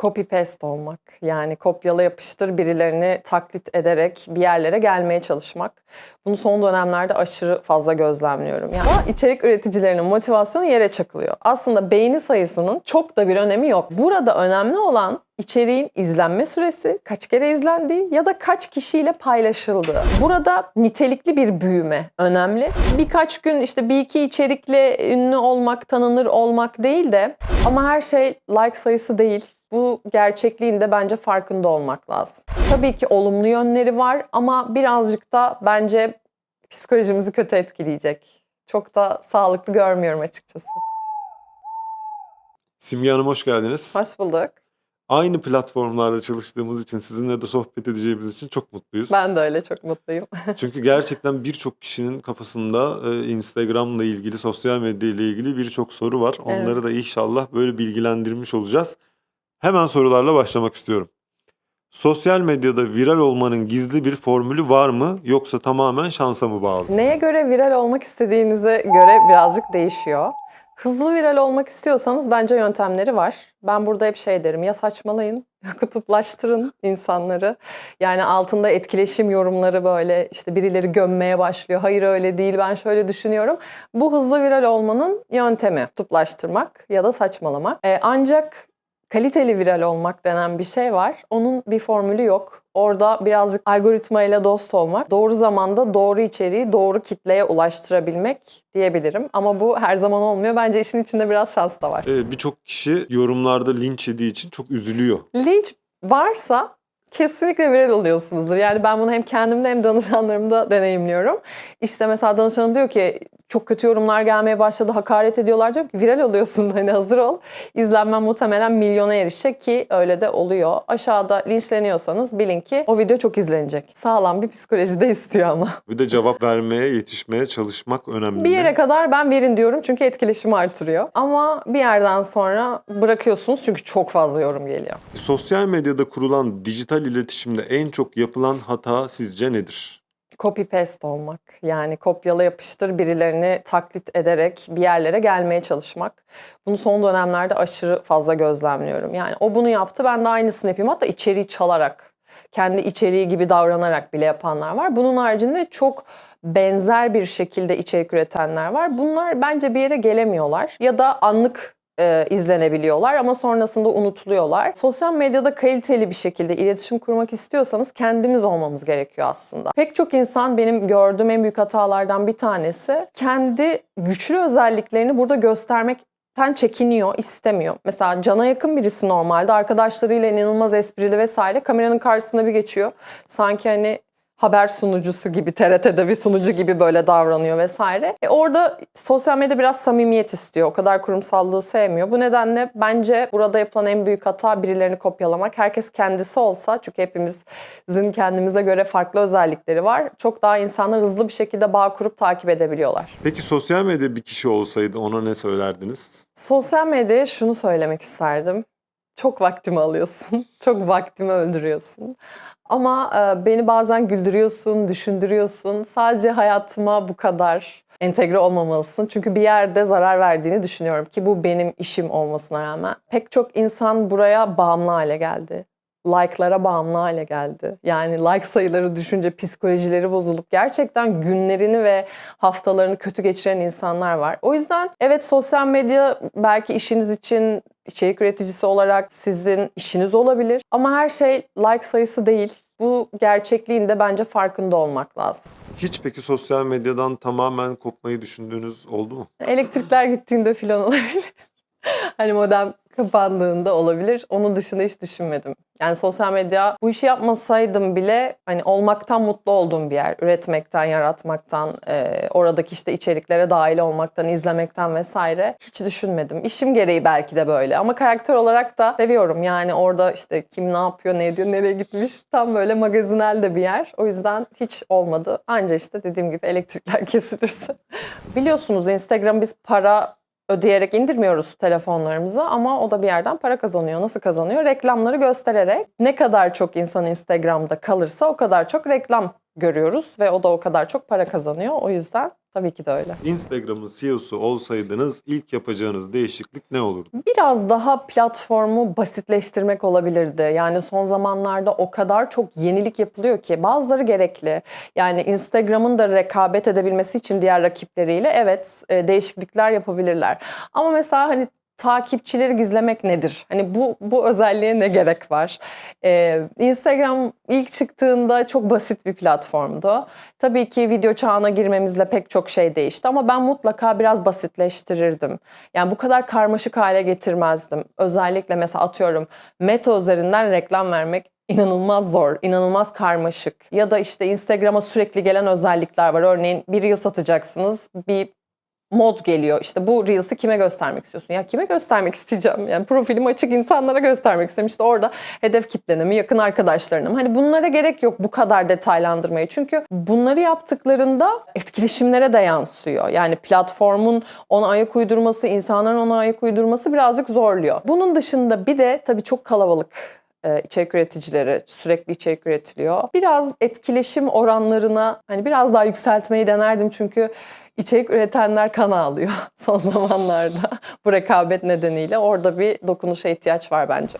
Copy paste olmak. Yani kopyala yapıştır birilerini taklit ederek bir yerlere gelmeye çalışmak. Bunu son dönemlerde aşırı fazla gözlemliyorum. Yani içerik üreticilerinin motivasyonu yere çakılıyor. Aslında beğeni sayısının çok da bir önemi yok. Burada önemli olan içeriğin izlenme süresi, kaç kere izlendiği ya da kaç kişiyle paylaşıldığı. Burada nitelikli bir büyüme önemli. Birkaç gün işte bir iki içerikle ünlü olmak, tanınır olmak değil de ama her şey like sayısı değil. Bu gerçekliğin de bence farkında olmak lazım. Tabii ki olumlu yönleri var ama birazcık da bence psikolojimizi kötü etkileyecek. Çok da sağlıklı görmüyorum açıkçası. Simge Hanım hoş geldiniz. Hoş bulduk. Aynı platformlarda çalıştığımız için sizinle de sohbet edeceğimiz için çok mutluyuz. Ben de öyle çok mutluyum. Çünkü gerçekten birçok kişinin kafasında e, Instagram'la ilgili, sosyal medya ile ilgili birçok soru var. Onları Evet. da inşallah böyle bilgilendirmiş olacağız. Hemen sorularla başlamak istiyorum. Sosyal medyada viral olmanın gizli bir formülü var mı yoksa tamamen şansa mı bağlı? Neye göre viral olmak istediğinize göre birazcık değişiyor. Hızlı viral olmak istiyorsanız bence yöntemleri var. Ben burada hep şey derim ya saçmalayın ya kutuplaştırın insanları. Yani altında etkileşim yorumları böyle işte birileri gömmeye başlıyor. Hayır öyle değil ben şöyle düşünüyorum. Bu hızlı viral olmanın yöntemi kutuplaştırmak ya da saçmalamak. Ee, ancak kaliteli viral olmak denen bir şey var. Onun bir formülü yok. Orada birazcık algoritmayla dost olmak, doğru zamanda doğru içeriği doğru kitleye ulaştırabilmek diyebilirim. Ama bu her zaman olmuyor. Bence işin içinde biraz şans da var. E, birçok kişi yorumlarda linç yediği için çok üzülüyor. Linç varsa kesinlikle viral oluyorsunuzdur. Yani ben bunu hem kendimde hem danışanlarımda deneyimliyorum. İşte mesela danışanım diyor ki çok kötü yorumlar gelmeye başladı, hakaret ediyorlar diyorum ki viral oluyorsun hani hazır ol. İzlenmen muhtemelen milyona erişecek ki öyle de oluyor. Aşağıda linçleniyorsanız bilin ki o video çok izlenecek. Sağlam bir psikoloji de istiyor ama. Bir de cevap vermeye, yetişmeye çalışmak önemli. Bir yere kadar ben verin diyorum çünkü etkileşimi artırıyor. Ama bir yerden sonra bırakıyorsunuz çünkü çok fazla yorum geliyor. Sosyal medyada kurulan dijital iletişimde en çok yapılan hata sizce nedir? Copy paste olmak. Yani kopyala yapıştır birilerini taklit ederek bir yerlere gelmeye çalışmak. Bunu son dönemlerde aşırı fazla gözlemliyorum. Yani o bunu yaptı ben de aynısını yapayım. Hatta içeriği çalarak, kendi içeriği gibi davranarak bile yapanlar var. Bunun haricinde çok benzer bir şekilde içerik üretenler var. Bunlar bence bir yere gelemiyorlar ya da anlık e, izlenebiliyorlar ama sonrasında unutuluyorlar. Sosyal medyada kaliteli bir şekilde iletişim kurmak istiyorsanız kendimiz olmamız gerekiyor aslında. Pek çok insan benim gördüğüm en büyük hatalardan bir tanesi kendi güçlü özelliklerini burada göstermekten çekiniyor, istemiyor. Mesela cana yakın birisi normalde arkadaşlarıyla inanılmaz esprili vesaire kameranın karşısına bir geçiyor. Sanki hani haber sunucusu gibi TRT'de bir sunucu gibi böyle davranıyor vesaire. E orada sosyal medya biraz samimiyet istiyor. O kadar kurumsallığı sevmiyor. Bu nedenle bence burada yapılan en büyük hata birilerini kopyalamak. Herkes kendisi olsa çünkü hepimizin kendimize göre farklı özellikleri var. Çok daha insanlar hızlı bir şekilde bağ kurup takip edebiliyorlar. Peki sosyal medya bir kişi olsaydı ona ne söylerdiniz? Sosyal medyaya şunu söylemek isterdim. Çok vaktimi alıyorsun. Çok vaktimi öldürüyorsun. Ama e, beni bazen güldürüyorsun, düşündürüyorsun. Sadece hayatıma bu kadar entegre olmamalısın. Çünkü bir yerde zarar verdiğini düşünüyorum ki bu benim işim olmasına rağmen. Pek çok insan buraya bağımlı hale geldi. Like'lara bağımlı hale geldi. Yani like sayıları düşünce psikolojileri bozulup gerçekten günlerini ve haftalarını kötü geçiren insanlar var. O yüzden evet sosyal medya belki işiniz için içerik üreticisi olarak sizin işiniz olabilir. Ama her şey like sayısı değil. Bu gerçekliğin de bence farkında olmak lazım. Hiç peki sosyal medyadan tamamen kopmayı düşündüğünüz oldu mu? Elektrikler gittiğinde filan olabilir. hani modem kapandığında olabilir. Onun dışında hiç düşünmedim. Yani sosyal medya bu işi yapmasaydım bile hani olmaktan mutlu olduğum bir yer. Üretmekten, yaratmaktan, e, oradaki işte içeriklere dahil olmaktan, izlemekten vesaire hiç düşünmedim. İşim gereği belki de böyle ama karakter olarak da seviyorum. Yani orada işte kim ne yapıyor, ne ediyor, nereye gitmiş tam böyle magazinel de bir yer. O yüzden hiç olmadı. Anca işte dediğim gibi elektrikler kesilirse. Biliyorsunuz Instagram biz para ödeyerek indirmiyoruz telefonlarımıza ama o da bir yerden para kazanıyor. Nasıl kazanıyor? Reklamları göstererek. Ne kadar çok insan Instagram'da kalırsa o kadar çok reklam görüyoruz ve o da o kadar çok para kazanıyor. O yüzden Tabii ki de öyle. Instagram'ın CEO'su olsaydınız ilk yapacağınız değişiklik ne olurdu? Biraz daha platformu basitleştirmek olabilirdi. Yani son zamanlarda o kadar çok yenilik yapılıyor ki bazıları gerekli. Yani Instagram'ın da rekabet edebilmesi için diğer rakipleriyle evet e, değişiklikler yapabilirler. Ama mesela hani takipçileri gizlemek nedir? Hani bu bu özelliğe ne gerek var? Ee, Instagram ilk çıktığında çok basit bir platformdu. Tabii ki video çağına girmemizle pek çok şey değişti ama ben mutlaka biraz basitleştirirdim. Yani bu kadar karmaşık hale getirmezdim. Özellikle mesela atıyorum Meta üzerinden reklam vermek inanılmaz zor, inanılmaz karmaşık. Ya da işte Instagram'a sürekli gelen özellikler var. Örneğin bir reel satacaksınız, bir mod geliyor. İşte bu Reels'i kime göstermek istiyorsun? Ya kime göstermek isteyeceğim? Yani profilim açık insanlara göstermek istiyorum. İşte orada hedef kitlene mi, yakın arkadaşlarına mı? Hani bunlara gerek yok bu kadar detaylandırmayı. Çünkü bunları yaptıklarında etkileşimlere de yansıyor. Yani platformun ona ayak uydurması, insanların ona ayak uydurması birazcık zorluyor. Bunun dışında bir de tabii çok kalabalık e, içerik üreticileri sürekli içerik üretiliyor. Biraz etkileşim oranlarına hani biraz daha yükseltmeyi denerdim çünkü içerik üretenler kan ağlıyor son zamanlarda bu rekabet nedeniyle. Orada bir dokunuşa ihtiyaç var bence.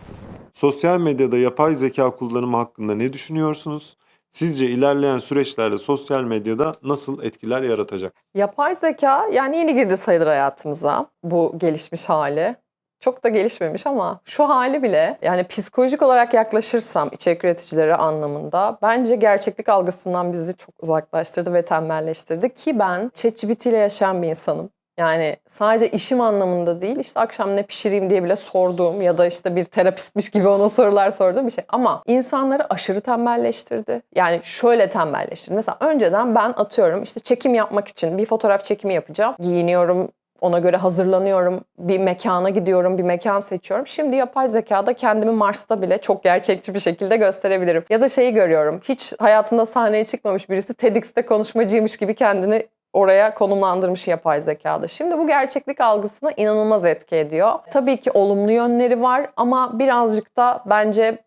Sosyal medyada yapay zeka kullanımı hakkında ne düşünüyorsunuz? Sizce ilerleyen süreçlerde sosyal medyada nasıl etkiler yaratacak? Yapay zeka yani yeni girdi sayılır hayatımıza bu gelişmiş hali. Çok da gelişmemiş ama şu hali bile yani psikolojik olarak yaklaşırsam içerik üreticileri anlamında bence gerçeklik algısından bizi çok uzaklaştırdı ve tembelleştirdi ki ben ChatGPT ile yaşayan bir insanım. Yani sadece işim anlamında değil işte akşam ne pişireyim diye bile sorduğum ya da işte bir terapistmiş gibi ona sorular sorduğum bir şey. Ama insanları aşırı tembelleştirdi. Yani şöyle tembelleştirdi. Mesela önceden ben atıyorum işte çekim yapmak için bir fotoğraf çekimi yapacağım. Giyiniyorum, ona göre hazırlanıyorum. Bir mekana gidiyorum, bir mekan seçiyorum. Şimdi yapay zekada kendimi Mars'ta bile çok gerçekçi bir şekilde gösterebilirim. Ya da şeyi görüyorum. Hiç hayatında sahneye çıkmamış birisi TEDx'te konuşmacıymış gibi kendini oraya konumlandırmış yapay zekada. Şimdi bu gerçeklik algısına inanılmaz etki ediyor. Tabii ki olumlu yönleri var ama birazcık da bence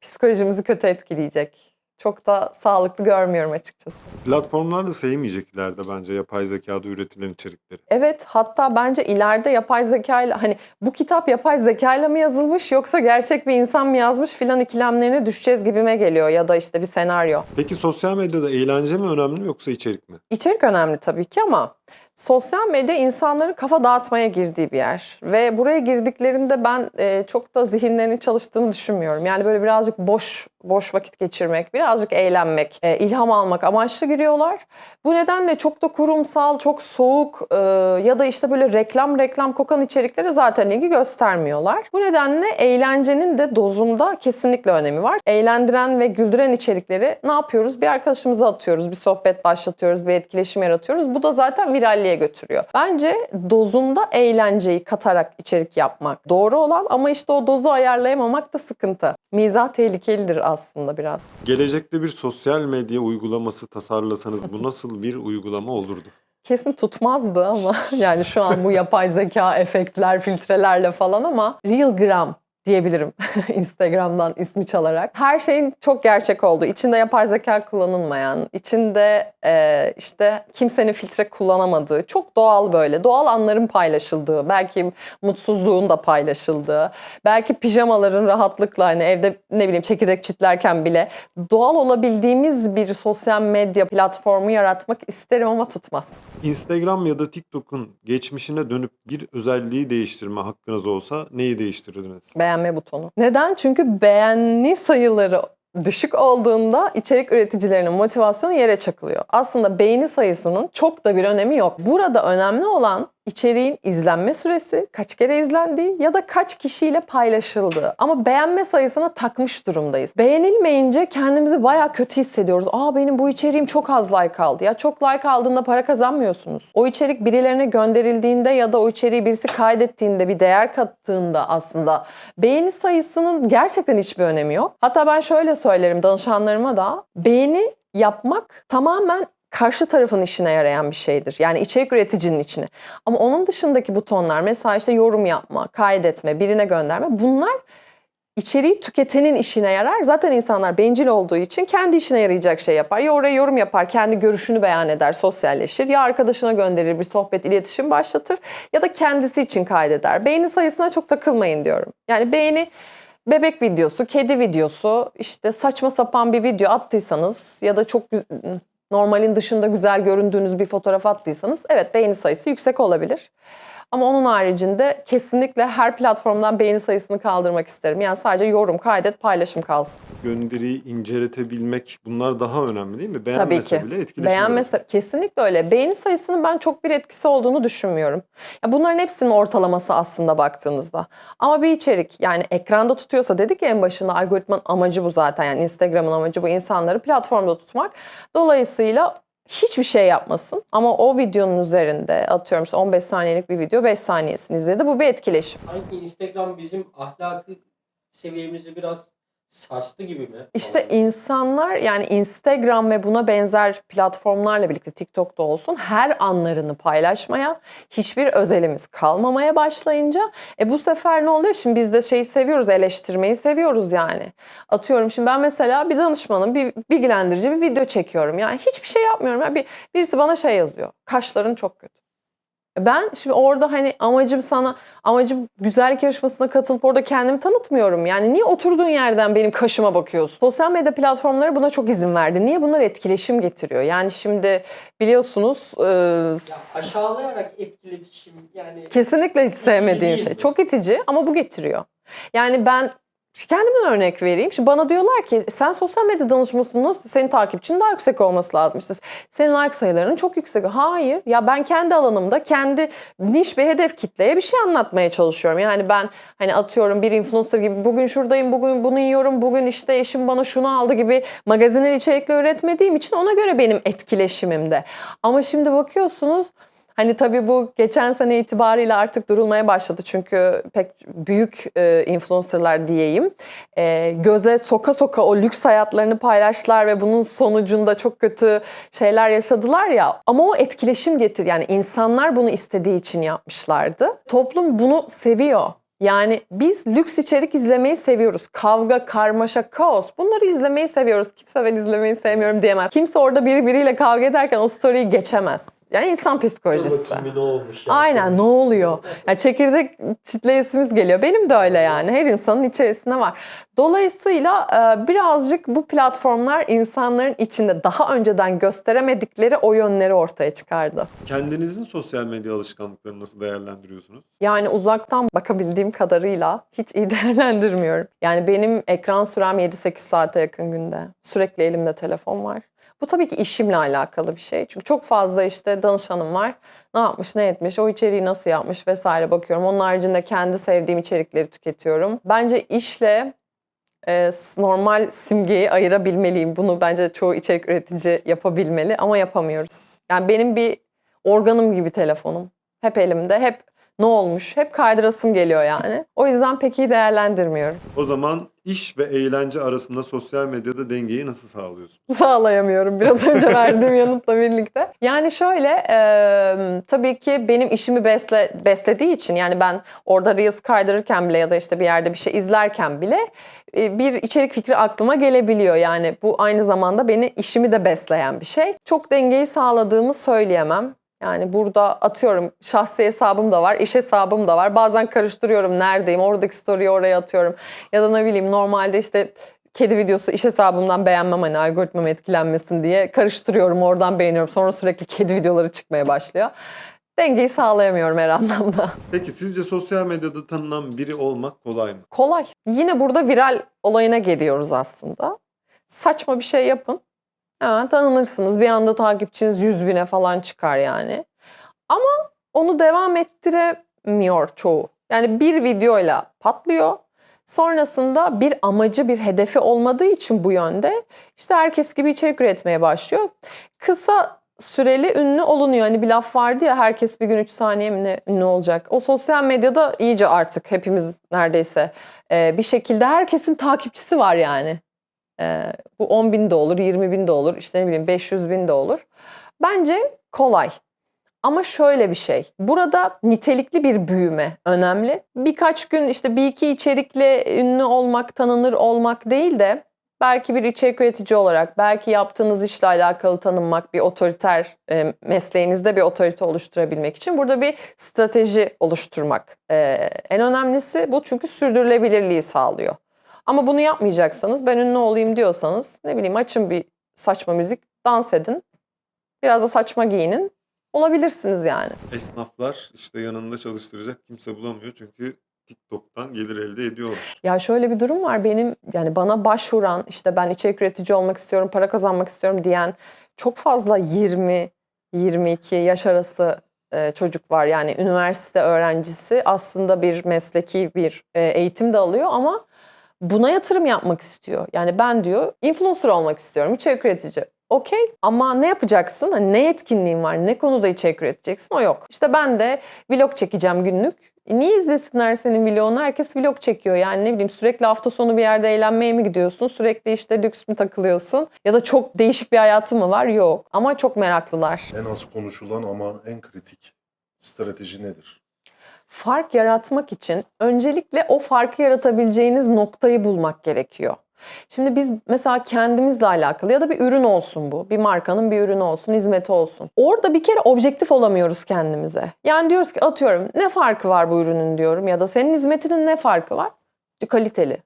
psikolojimizi kötü etkileyecek. Çok da sağlıklı görmüyorum açıkçası. Platformlar da sevmeyecek ileride bence yapay zekada üretilen içerikleri. Evet hatta bence ileride yapay zekayla hani bu kitap yapay zekayla mı yazılmış yoksa gerçek bir insan mı yazmış filan ikilemlerine düşeceğiz gibime geliyor ya da işte bir senaryo. Peki sosyal medyada eğlence mi önemli yoksa içerik mi? İçerik önemli tabii ki ama sosyal medya insanların kafa dağıtmaya girdiği bir yer. Ve buraya girdiklerinde ben e, çok da zihinlerinin çalıştığını düşünmüyorum. Yani böyle birazcık boş boş vakit geçirmek, birazcık eğlenmek, e, ilham almak amaçlı giriyorlar. Bu nedenle çok da kurumsal, çok soğuk e, ya da işte böyle reklam reklam kokan içeriklere zaten ilgi göstermiyorlar. Bu nedenle eğlencenin de dozunda kesinlikle önemi var. Eğlendiren ve güldüren içerikleri ne yapıyoruz? Bir arkadaşımıza atıyoruz, bir sohbet başlatıyoruz, bir etkileşim yaratıyoruz. Bu da zaten viralliğe götürüyor. Bence dozunda eğlenceyi katarak içerik yapmak doğru olan ama işte o dozu ayarlayamamak da sıkıntı. Mizah tehlikelidir aslında biraz. Gelecekte bir sosyal medya uygulaması tasarlasanız bu nasıl bir uygulama olurdu? Kesin tutmazdı ama yani şu an bu yapay zeka efektler, filtrelerle falan ama Realgram diyebilirim Instagram'dan ismi çalarak. Her şeyin çok gerçek olduğu, içinde yapay zeka kullanılmayan, içinde e, işte kimsenin filtre kullanamadığı, çok doğal böyle, doğal anların paylaşıldığı, belki mutsuzluğun da paylaşıldığı, belki pijamaların rahatlıkla hani evde ne bileyim çekirdek çitlerken bile doğal olabildiğimiz bir sosyal medya platformu yaratmak isterim ama tutmaz. Instagram ya da TikTok'un geçmişine dönüp bir özelliği değiştirme hakkınız olsa neyi değiştirirdiniz? Beğenme butonu. Neden? Çünkü beğeni sayıları düşük olduğunda içerik üreticilerinin motivasyonu yere çakılıyor. Aslında beğeni sayısının çok da bir önemi yok. Burada önemli olan içeriğin izlenme süresi, kaç kere izlendiği ya da kaç kişiyle paylaşıldığı. Ama beğenme sayısına takmış durumdayız. Beğenilmeyince kendimizi baya kötü hissediyoruz. Aa benim bu içeriğim çok az like aldı. Ya çok like aldığında para kazanmıyorsunuz. O içerik birilerine gönderildiğinde ya da o içeriği birisi kaydettiğinde bir değer kattığında aslında beğeni sayısının gerçekten hiçbir önemi yok. Hatta ben şöyle söylerim danışanlarıma da beğeni yapmak tamamen karşı tarafın işine yarayan bir şeydir. Yani içerik üreticinin içine. Ama onun dışındaki butonlar mesela işte yorum yapma, kaydetme, birine gönderme bunlar içeriği tüketenin işine yarar. Zaten insanlar bencil olduğu için kendi işine yarayacak şey yapar. Ya oraya yorum yapar, kendi görüşünü beyan eder, sosyalleşir. Ya arkadaşına gönderir, bir sohbet, iletişim başlatır. Ya da kendisi için kaydeder. Beğeni sayısına çok takılmayın diyorum. Yani beğeni bebek videosu, kedi videosu, işte saçma sapan bir video attıysanız ya da çok normalin dışında güzel göründüğünüz bir fotoğraf attıysanız evet beğeni sayısı yüksek olabilir. Ama onun haricinde kesinlikle her platformdan beğeni sayısını kaldırmak isterim. Yani sadece yorum, kaydet, paylaşım kalsın. Gönderiyi inceletebilmek bunlar daha önemli değil mi? Beğenmese Tabii ki. bile etkileşim Beğenmese kesinlikle öyle. Beğeni sayısının ben çok bir etkisi olduğunu düşünmüyorum. Ya bunların hepsinin ortalaması aslında baktığınızda. Ama bir içerik yani ekranda tutuyorsa dedik ya en başında algoritmanın amacı bu zaten. Yani Instagram'ın amacı bu insanları platformda tutmak. Dolayısıyla hiçbir şey yapmasın ama o videonun üzerinde atıyorum işte 15 saniyelik bir video 5 saniyesini izledi. Bu bir etkileşim. Sanki Instagram bizim ahlaki seviyemizi biraz sarstı gibi mi? İşte Falan. insanlar yani Instagram ve buna benzer platformlarla birlikte TikTok'ta olsun her anlarını paylaşmaya, hiçbir özelimiz kalmamaya başlayınca e bu sefer ne oluyor? Şimdi biz de şeyi seviyoruz, eleştirmeyi seviyoruz yani. Atıyorum şimdi ben mesela bir danışmanım, bir bilgilendirici bir video çekiyorum. Yani hiçbir şey yapmıyorum. Ya bir, birisi bana şey yazıyor. Kaşların çok kötü. Ben şimdi orada hani amacım sana, amacım güzellik yarışmasına katılıp orada kendimi tanıtmıyorum. Yani niye oturduğun yerden benim kaşıma bakıyorsun? Sosyal medya platformları buna çok izin verdi. Niye bunlar etkileşim getiriyor? Yani şimdi biliyorsunuz e, Ya aşağılayarak etkileşim yani kesinlikle hiç sevmediğim şey. Çok itici ama bu getiriyor. Yani ben kendimden örnek vereyim. Şimdi bana diyorlar ki sen sosyal medya danışmasının nasıl senin takipçinin daha yüksek olması lazım. İşte senin like sayılarının çok yüksek. Hayır. Ya ben kendi alanımda kendi niş bir hedef kitleye bir şey anlatmaya çalışıyorum. Yani ben hani atıyorum bir influencer gibi bugün şuradayım, bugün bunu yiyorum, bugün işte eşim bana şunu aldı gibi magazinel içerikler üretmediğim için ona göre benim etkileşimimde. Ama şimdi bakıyorsunuz Hani tabii bu geçen sene itibariyle artık durulmaya başladı çünkü pek büyük e, influencerlar diyeyim e, göze soka soka o lüks hayatlarını paylaştılar ve bunun sonucunda çok kötü şeyler yaşadılar ya. Ama o etkileşim getir yani insanlar bunu istediği için yapmışlardı. Toplum bunu seviyor. Yani biz lüks içerik izlemeyi seviyoruz. Kavga, karmaşa, kaos bunları izlemeyi seviyoruz. Kimse ben izlemeyi sevmiyorum diyemez. Kimse orada biri biriyle kavga ederken o story'i geçemez. Yani insan dur psikolojisi. bakayım ne olmuş ya. Aynen ne oluyor? Ya çekirdek çitleyesimiz geliyor. Benim de öyle yani. Her insanın içerisinde var. Dolayısıyla e, birazcık bu platformlar insanların içinde daha önceden gösteremedikleri o yönleri ortaya çıkardı. Kendinizin sosyal medya alışkanlıklarını nasıl değerlendiriyorsunuz? Yani uzaktan bakabildiğim kadarıyla hiç iyi değerlendirmiyorum. Yani benim ekran sürem 7-8 saate yakın günde. Sürekli elimde telefon var. Bu tabii ki işimle alakalı bir şey. Çünkü çok fazla işte danışanım var. Ne yapmış, ne etmiş, o içeriği nasıl yapmış vesaire bakıyorum. Onun haricinde kendi sevdiğim içerikleri tüketiyorum. Bence işle e, normal simgeyi ayırabilmeliyim. Bunu bence çoğu içerik üretici yapabilmeli ama yapamıyoruz. Yani benim bir organım gibi telefonum. Hep elimde, hep ne olmuş, hep kaydırasım geliyor yani. O yüzden pek iyi değerlendirmiyorum. O zaman iş ve eğlence arasında sosyal medyada dengeyi nasıl sağlıyorsunuz? Sağlayamıyorum biraz önce verdiğim yanıtla birlikte. Yani şöyle e, tabii ki benim işimi besle, beslediği için yani ben orada Reels kaydırırken bile ya da işte bir yerde bir şey izlerken bile e, bir içerik fikri aklıma gelebiliyor. Yani bu aynı zamanda beni işimi de besleyen bir şey. Çok dengeyi sağladığımı söyleyemem. Yani burada atıyorum şahsi hesabım da var, iş hesabım da var. Bazen karıştırıyorum neredeyim, oradaki story'i oraya atıyorum. Ya da ne bileyim normalde işte kedi videosu iş hesabımdan beğenmem hani algoritmam etkilenmesin diye karıştırıyorum oradan beğeniyorum. Sonra sürekli kedi videoları çıkmaya başlıyor. Dengeyi sağlayamıyorum her anlamda. Peki sizce sosyal medyada tanınan biri olmak kolay mı? Kolay. Yine burada viral olayına geliyoruz aslında. Saçma bir şey yapın. Hemen tanınırsınız. Bir anda takipçiniz 100 bine falan çıkar yani. Ama onu devam ettiremiyor çoğu. Yani bir videoyla patlıyor. Sonrasında bir amacı, bir hedefi olmadığı için bu yönde işte herkes gibi içerik üretmeye başlıyor. Kısa süreli ünlü olunuyor. Hani bir laf vardı ya herkes bir gün 3 saniye mi ne ünlü olacak. O sosyal medyada iyice artık hepimiz neredeyse bir şekilde herkesin takipçisi var yani. E, bu 10 bin de olur, 20 bin de olur, işte ne bileyim 500 bin de olur. Bence kolay. Ama şöyle bir şey. Burada nitelikli bir büyüme önemli. Birkaç gün işte bir iki içerikle ünlü olmak, tanınır olmak değil de belki bir içerik üretici olarak, belki yaptığınız işle alakalı tanınmak, bir otoriter mesleğinizde bir otorite oluşturabilmek için burada bir strateji oluşturmak. En önemlisi bu çünkü sürdürülebilirliği sağlıyor. Ama bunu yapmayacaksanız, ben ünlü olayım diyorsanız ne bileyim açın bir saçma müzik, dans edin. Biraz da saçma giyinin. Olabilirsiniz yani. Esnaflar işte yanında çalıştıracak kimse bulamıyor çünkü TikTok'tan gelir elde ediyorlar. Ya şöyle bir durum var benim yani bana başvuran işte ben içerik üretici olmak istiyorum, para kazanmak istiyorum diyen çok fazla 20 22 yaş arası e, çocuk var. Yani üniversite öğrencisi aslında bir mesleki bir e, eğitim de alıyor ama buna yatırım yapmak istiyor. Yani ben diyor influencer olmak istiyorum, içerik üretici. Okey ama ne yapacaksın? Hani ne etkinliğin var? Ne konuda içerik üreteceksin? O yok. İşte ben de vlog çekeceğim günlük. E Niye izlesinler senin vlogunu? Herkes vlog çekiyor. Yani ne bileyim sürekli hafta sonu bir yerde eğlenmeye mi gidiyorsun? Sürekli işte lüks mü takılıyorsun? Ya da çok değişik bir hayatın mı var? Yok. Ama çok meraklılar. En az konuşulan ama en kritik strateji nedir? Fark yaratmak için öncelikle o farkı yaratabileceğiniz noktayı bulmak gerekiyor. Şimdi biz mesela kendimizle alakalı ya da bir ürün olsun bu. Bir markanın bir ürünü olsun, hizmeti olsun. Orada bir kere objektif olamıyoruz kendimize. Yani diyoruz ki atıyorum ne farkı var bu ürünün diyorum ya da senin hizmetinin ne farkı var? Kaliteli.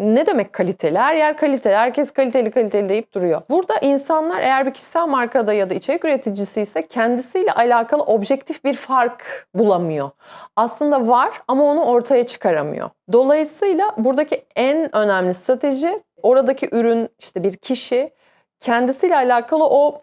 Ne demek kaliteli? Her yer kaliteli. Herkes kaliteli kaliteli deyip duruyor. Burada insanlar eğer bir kişisel markada ya da içerik üreticisi ise kendisiyle alakalı objektif bir fark bulamıyor. Aslında var ama onu ortaya çıkaramıyor. Dolayısıyla buradaki en önemli strateji oradaki ürün işte bir kişi kendisiyle alakalı o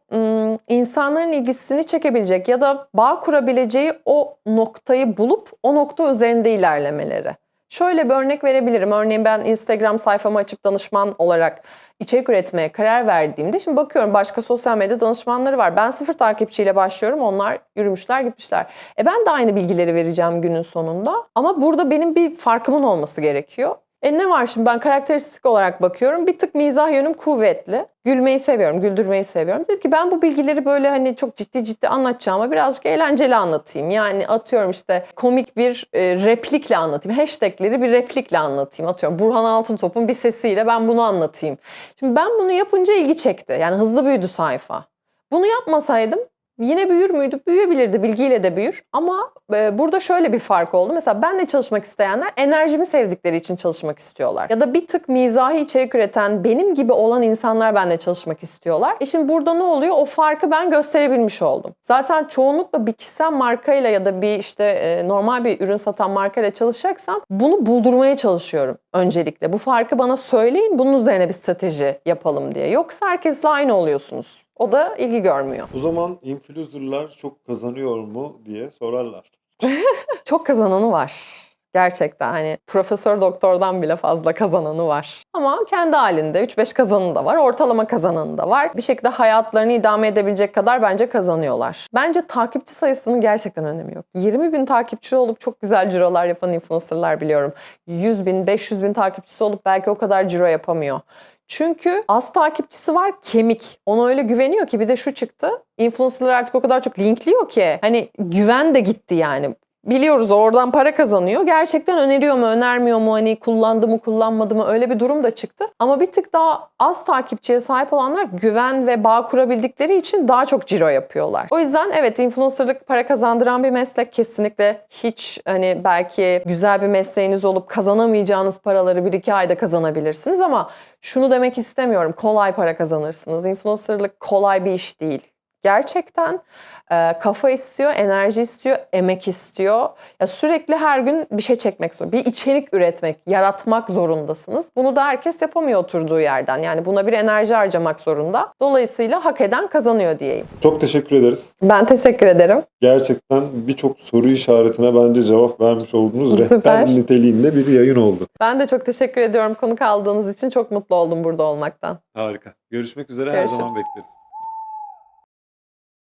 insanların ilgisini çekebilecek ya da bağ kurabileceği o noktayı bulup o nokta üzerinde ilerlemeleri. Şöyle bir örnek verebilirim. Örneğin ben Instagram sayfamı açıp danışman olarak içerik üretmeye karar verdiğimde şimdi bakıyorum başka sosyal medya danışmanları var. Ben sıfır takipçiyle başlıyorum. Onlar yürümüşler gitmişler. E ben de aynı bilgileri vereceğim günün sonunda. Ama burada benim bir farkımın olması gerekiyor. E ne var şimdi ben karakteristik olarak bakıyorum. Bir tık mizah yönüm kuvvetli. Gülmeyi seviyorum, güldürmeyi seviyorum. Dedim ki ben bu bilgileri böyle hani çok ciddi ciddi anlatacağıma birazcık eğlenceli anlatayım. Yani atıyorum işte komik bir e, replikle anlatayım. Hashtagleri bir replikle anlatayım. Atıyorum Burhan Altıntop'un bir sesiyle ben bunu anlatayım. Şimdi ben bunu yapınca ilgi çekti. Yani hızlı büyüdü sayfa. Bunu yapmasaydım Yine büyür müydü? Büyüyebilirdi. Bilgiyle de büyür. Ama e, burada şöyle bir fark oldu. Mesela benle çalışmak isteyenler enerjimi sevdikleri için çalışmak istiyorlar. Ya da bir tık mizahi içerik üreten benim gibi olan insanlar benle çalışmak istiyorlar. E şimdi burada ne oluyor? O farkı ben gösterebilmiş oldum. Zaten çoğunlukla bir kişisel markayla ya da bir işte e, normal bir ürün satan markayla çalışacaksam bunu buldurmaya çalışıyorum öncelikle. Bu farkı bana söyleyin. Bunun üzerine bir strateji yapalım diye. Yoksa herkesle aynı oluyorsunuz. O da ilgi görmüyor. O zaman influencerlar çok kazanıyor mu diye sorarlar. Çok kazananı var. Gerçekten hani profesör doktordan bile fazla kazananı var. Ama kendi halinde 3-5 kazananı da var. Ortalama kazananı da var. Bir şekilde hayatlarını idame edebilecek kadar bence kazanıyorlar. Bence takipçi sayısının gerçekten önemi yok. 20 bin takipçi olup çok güzel cirolar yapan influencerlar biliyorum. 100 bin, 500 bin takipçisi olup belki o kadar ciro yapamıyor. Çünkü az takipçisi var kemik. Ona öyle güveniyor ki bir de şu çıktı. Influencerlar artık o kadar çok linkliyor ki hani güven de gitti yani. Biliyoruz oradan para kazanıyor. Gerçekten öneriyor mu, önermiyor mu, hani kullandı mı, kullanmadı mı öyle bir durum da çıktı. Ama bir tık daha az takipçiye sahip olanlar güven ve bağ kurabildikleri için daha çok ciro yapıyorlar. O yüzden evet influencerlık para kazandıran bir meslek. Kesinlikle hiç hani belki güzel bir mesleğiniz olup kazanamayacağınız paraları bir iki ayda kazanabilirsiniz ama şunu demek istemiyorum. Kolay para kazanırsınız. Influencerlık kolay bir iş değil. Gerçekten e, kafa istiyor, enerji istiyor, emek istiyor. Ya sürekli her gün bir şey çekmek zorunda. Bir içerik üretmek, yaratmak zorundasınız. Bunu da herkes yapamıyor oturduğu yerden. Yani buna bir enerji harcamak zorunda. Dolayısıyla hak eden kazanıyor diyeyim. Çok teşekkür ederiz. Ben teşekkür ederim. Gerçekten birçok soru işaretine bence cevap vermiş olduğunuz Süper. rehber niteliğinde bir yayın oldu. Ben de çok teşekkür ediyorum konuk aldığınız için. Çok mutlu oldum burada olmaktan. Harika. Görüşmek üzere her Görüşürüz. zaman bekleriz.